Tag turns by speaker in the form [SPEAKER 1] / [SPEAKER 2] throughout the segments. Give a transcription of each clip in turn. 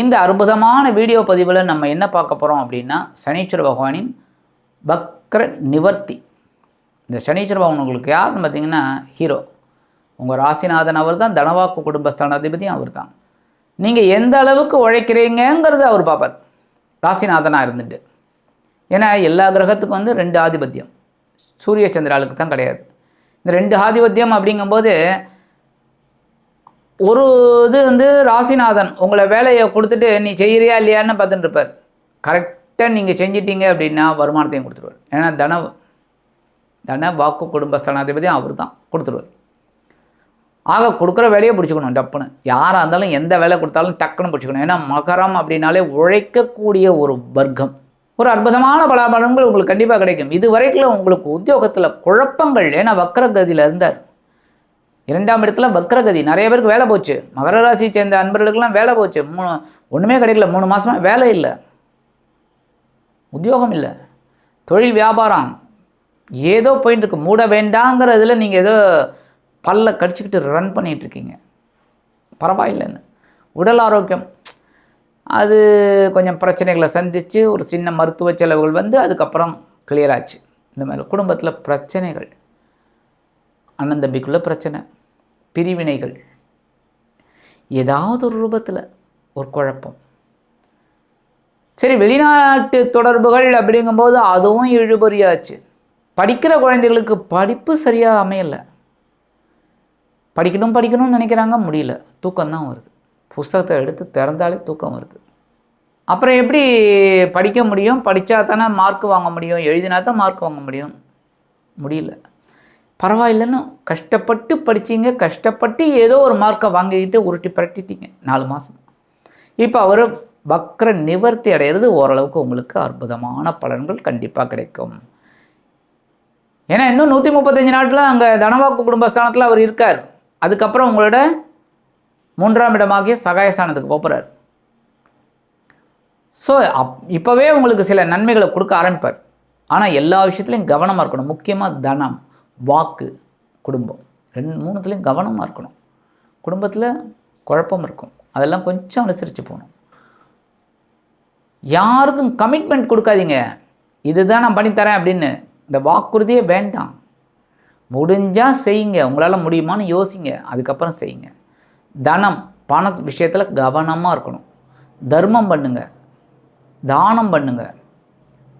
[SPEAKER 1] இந்த அற்புதமான வீடியோ பதிவில் நம்ம என்ன பார்க்க போகிறோம் அப்படின்னா சனீஸ்வர பகவானின் பக்ர நிவர்த்தி. இந்த சனீஸ்வர பகவான் உங்களுக்கு யாருன்னு பார்த்தீங்கன்னா ஹீரோ. உங்கள் ராசிநாதன் அவர் தான் தனவாக்கு குடும்பஸ்தானாதிபதியும் அவர் தான் நீங்கள் எந்த அளவுக்கு உழைக்கிறீங்கிறது அவர் பார்ப்பார். ராசிநாதனாக இருந்துட்டு. ஏன்னா எல்லா கிரகத்துக்கும் வந்து ரெண்டு ஆதிபத்தியம். சூரிய சந்திராளுக்கு தான் கிடையாது. இந்த ரெண்டு ஆதிபத்தியம் அப்படிங்கும்போது ஒரு இது வந்து ராசிநாதன் உங்களை வேலையை கொடுத்துட்டு நீ செய்கிறியா இல்லையான்னு பார்த்துட்டு இருப்பார். கரெக்டாக நீங்கள் செஞ்சிட்டீங்க அப்படின்னா வருமானத்தையும் கொடுத்துருவார். ஏன்னா தன தன வாக்கு குடும்ப ஸ்தானாதிபதியும் அவர் தான் கொடுத்துருவார். ஆக கொடுக்குற வேலையை பிடிச்சிக்கணும் டப்புன்னு. யாராக இருந்தாலும் எந்த வேலை கொடுத்தாலும் டக்குன்னு பிடிச்சிக்கணும். ஏன்னா மகரம் அப்படின்னாலே உழைக்கக்கூடிய ஒரு வர்க்கம். ஒரு அற்புதமான பலாபலன்கள் உங்களுக்கு கண்டிப்பாக கிடைக்கும். இது வரைக்கும் உங்களுக்கு உத்தியோகத்தில் குழப்பங்கள் ஏன்னா வக்கரகதியில் இருந்தார். இரண்டாம் இடத்துல வக்ரகதி நிறைய பேருக்கு வேலை போச்சு. மகர ராசியை சேர்ந்த அன்பர்களுக்கெல்லாம் வேலை போச்சு. மூணு ஒன்றுமே கிடைக்கல. மூணு மாதமாக வேலை இல்லை. உத்தியோகம் இல்லை. தொழில் வியாபாரம். ஏதோ போயிட்டுருக்கு மூட வேண்டாங்கிறதுல நீங்கள் ஏதோ பல்ல கடிச்சிக்கிட்டு ரன் பண்ணிகிட்ருக்கீங்க இருக்கீங்க. பரவாயில்லைன்னு. உடல் ஆரோக்கியம். அது கொஞ்சம் பிரச்சனைகளை சந்தித்து ஒரு சின்ன மருத்துவ செலவுகள் வந்து அதுக்கப்புறம் clear ஆச்சு. இந்த மாதிரி குடும்பத்தில் பிரச்சனைகள். அண்ணன் தம்பிக்குள்ளே பிரச்சனை. பிரிவினைகள். ஏதாவது ஒரு ரூபத்தில் ஒரு குழப்பம். சரி வெளிநாட்டு தொடர்புகள் அப்படிங்கும்போது அதுவும் இழுபறியாச்சு. படிக்கிற குழந்தைகளுக்கு படிப்பு சரியாக அமையலை. படிக்கணும் படிக்கணும்னு நினைக்கிறாங்க முடியல. தூக்கம்தான் வருது. புஸ்தகத்தை எடுத்து திறந்தாலே தூக்கம் வருது. அப்புறம் எப்படி படிக்க முடியும்? படித்தா தானே மார்க் வாங்க முடியும்? எழுதினா தான் மார்க் வாங்க முடியும்? முடியல. பரவாயில்லைன்னு கஷ்டப்பட்டு படிச்சீங்க கஷ்டப்பட்டு ஏதோ ஒரு மார்க்கை வாங்கிக்கிட்டு உருட்டி பரட்டிட்டீங்க. நாலு மாதம் இப்போ அவர் வக்ர நிவர்த்தி அடைகிறது ஓரளவுக்கு உங்களுக்கு அற்புதமான பலன்கள் கண்டிப்பாக கிடைக்கும். ஏன்னா இன்னும் நூற்றி முப்பத்தஞ்சு நாட்டில் அங்கே தனவாக்கு குடும்பஸ்தானத்தில் அவர் இருக்கார். அதுக்கப்புறம் உங்களோட மூன்றாம் இடமாகிய சகாயஸ்தானத்துக்கு போகிறார் ஸோ அப் இப்போவே உங்களுக்கு சில நன்மைகளை கொடுக்க ஆரம்பிப்பார். ஆனால் எல்லா விஷயத்துலையும் கவனமாக இருக்கணும். முக்கியமாக தனம். வாக்கு குடும்பம். ரெண்டு மூணுத்துலேயும் கவனமாக இருக்கணும். குடும்பத்தில் குழப்பம் இருக்கும். அதெல்லாம் கொஞ்சம் அனுசரித்து போகணும். யாருக்கும் கமிட்மெண்ட் கொடுக்காதீங்க. இதுதான் நான் பண்ணித்தரேன் அப்படின்னு. இந்த வாக்குறுதியே வேண்டாம். முடிஞ்சால் செய்யுங்க. உங்களால் முடியுமான்னு யோசிங்க. அதுக்கப்புறம் செய்யுங்க. தனம் பண விஷயத்தில் கவனமாக இருக்கணும். தர்மம் பண்ணுங்க. தானம் பண்ணுங்க.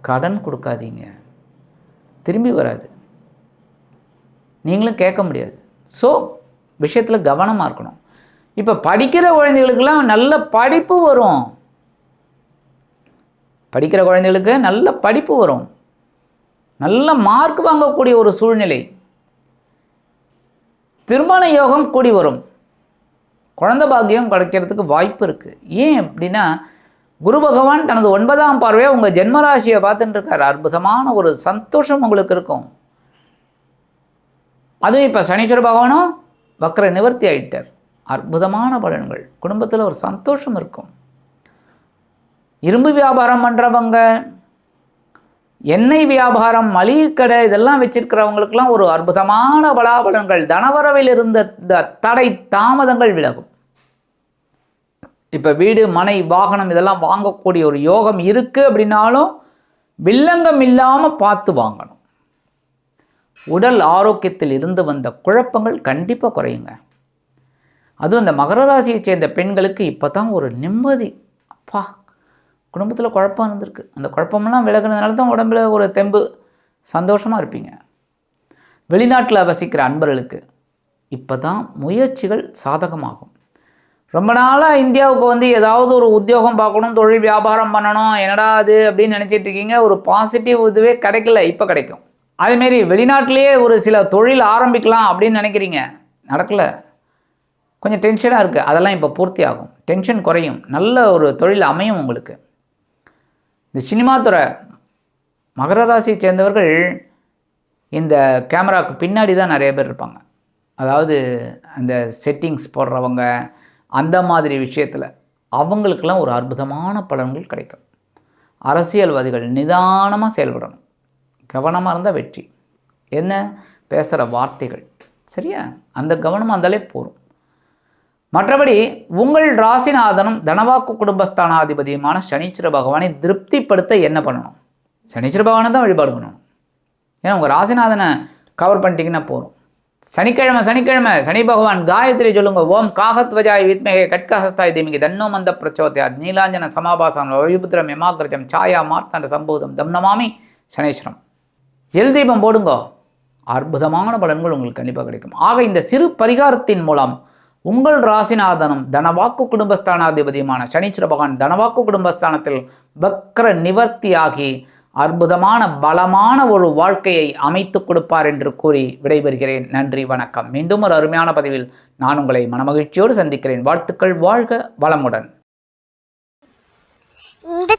[SPEAKER 1] கடன் கொடுக்காதீங்க. திரும்பி வராது. நீங்களும் கேட்க முடியாது. ஸோ விஷயத்தில் கவனமாக இருக்கணும். இப்போ படிக்கிற குழந்தைகளுக்கெல்லாம் நல்ல படிப்பு வரும். படிக்கிற குழந்தைகளுக்கு நல்ல படிப்பு வரும். நல்ல மார்க் வாங்கக்கூடிய ஒரு சூழ்நிலை. திருமண யோகம் கூடி வரும். குழந்த பாக்கியம் கிடைக்கிறதுக்கு வாய்ப்பு இருக்குது ஏன் அப்படின்னா குரு பகவான் தனது ஒன்பதாம் பார்வையாக உங்கள் ஜென்மராசியை பார்த்துட்டு இருக்கார். அற்புதமான ஒரு சந்தோஷம் உங்களுக்கு இருக்கும். அதுவும் இப்போ சனீஸ்வர பகவானும் வக்கர நிவர்த்தி ஆயிட்டார். அற்புதமான பலன்கள். குடும்பத்தில் ஒரு சந்தோஷம் இருக்கும். இரும்பு வியாபாரம் பண்ணுறவங்க எண்ணெய் வியாபாரம் மளிகை கடை இதெல்லாம் வச்சிருக்கிறவங்களுக்கெல்லாம் ஒரு அற்புதமான பலாபலங்கள் தனவரவில் இருந்த தடை தாமதங்கள் விலகும். இப்போ வீடு மனை வாகனம் இதெல்லாம் வாங்கக்கூடிய ஒரு யோகம் இருக்குது அப்படின்னாலும் வில்லங்கம் இல்லாமல் பார்த்து வாங்கணும். உடல் ஆரோக்கியத்தில் இருந்து வந்த குழப்பங்கள் கண்டிப்பாக குறையுங்க. அதுவும் இந்த மகர ராசியை சேர்ந்த பெண்களுக்கு இப்போ தான் ஒரு நிம்மதி. அப்பா குடும்பத்தில் குழப்பம் இருந்திருக்கு. அந்த குழப்பமெல்லாம் விலகினதுனால தான் உடம்புல ஒரு தெம்பு. சந்தோஷமாக இருப்பீங்க. வெளிநாட்டில் வசிக்கிற அன்பர்களுக்கு இப்போ தான் முயற்சிகள் சாதகமாகும். ரொம்ப நாளாக இந்தியாவுக்கு வந்து ஏதாவது ஒரு உத்தியோகம் பார்க்கணும் தொழில் வியாபாரம் பண்ணணும் என்னடா அது அப்படின்னு நினச்சிட்டு இருக்கீங்க. ஒரு பாசிட்டிவ் இதுவே கிடைக்கல இப்போ கிடைக்கும். அதேமாரி வெளிநாட்டிலேயே ஒரு சில தொழில் ஆரம்பிக்கலாம் அப்படின்னு நினைக்கிறீங்க? நடக்கலை. கொஞ்சம் டென்ஷனாக இருக்குது அதெல்லாம் இப்போ பூர்த்தி ஆகும். டென்ஷன் குறையும். நல்ல ஒரு தொழில் அமையும் உங்களுக்கு. இந்த சினிமா துறை மகர ராசியை சேர்ந்தவர்கள் இந்த கேமராவுக்கு பின்னாடி தான் நிறைய பேர் இருப்பாங்க. அதாவது அந்த செட்டிங்ஸ் போடுறவங்க அந்த மாதிரி விஷயத்தில் அவங்களுக்கெல்லாம் ஒரு அற்புதமான பலன்கள் கிடைக்கும். அரசியல்வாதிகள் நிதானமாக செயல்படணும். கவனமாக இருந்தால் வெற்றி. என்ன? பேசுகிற வார்த்தைகள். சரியா? அந்த கவனமாக இருந்தாலே போதும் மற்றபடி உங்கள் ராசிநாதனும் தனவாக்கு குடும்பஸ்தானாதிபதியுமான சனிச்சிர பகவானை திருப்திப்படுத்த என்ன பண்ணணும்? சனிச்சிர பகவானை தான் வழிபாடு பண்ணணும். ஏன்னா உங்கள் ராசிநாதனை கவர் பண்ணிட்டீங்கன்னா போதும். சனிக்கிழமை சனிக்கிழமை சனி பகவான் காயத்ரி சொல்லுங்க ஓம் காகத்வஜாய் வித்மகே கட்கஹஸ்தாய் தீமிகி தன்னோ மந்த பிரச்சோதயாத் நீலாஞ்சன சமாபாசம் வழிபுத்திரம் யமாகிரஜம் சாயா மார்த்தாண்ட சம்பூதம் தம்னமாமி சனீஸ்வரம். எல் தீபம் போடுங்கோ. அற்புதமான பலன்கள் உங்களுக்கு கண்டிப்பாக கிடைக்கும். ஆக இந்த சிறு பரிகாரத்தின் மூலம் உங்கள் ராசிநாதனும் தனவாக்கு குடும்பஸ்தானாதிபதியுமான சனீஸ்வர பகவான் தனவாக்கு குடும்பஸ்தானத்தில் வக்ர நிவர்த்தியாகி அற்புதமான பலமான ஒரு வாழ்க்கையை அமைத்து கொடுப்பார் என்று கூறி விடைபெறுகிறேன். நன்றி வணக்கம். மீண்டும் ஒரு அருமையான பதிவில் நான் உங்களை மனமகிழ்ச்சியோடு சந்திக்கிறேன். வாழ்த்துக்கள் வாழ்க வளமுடன்.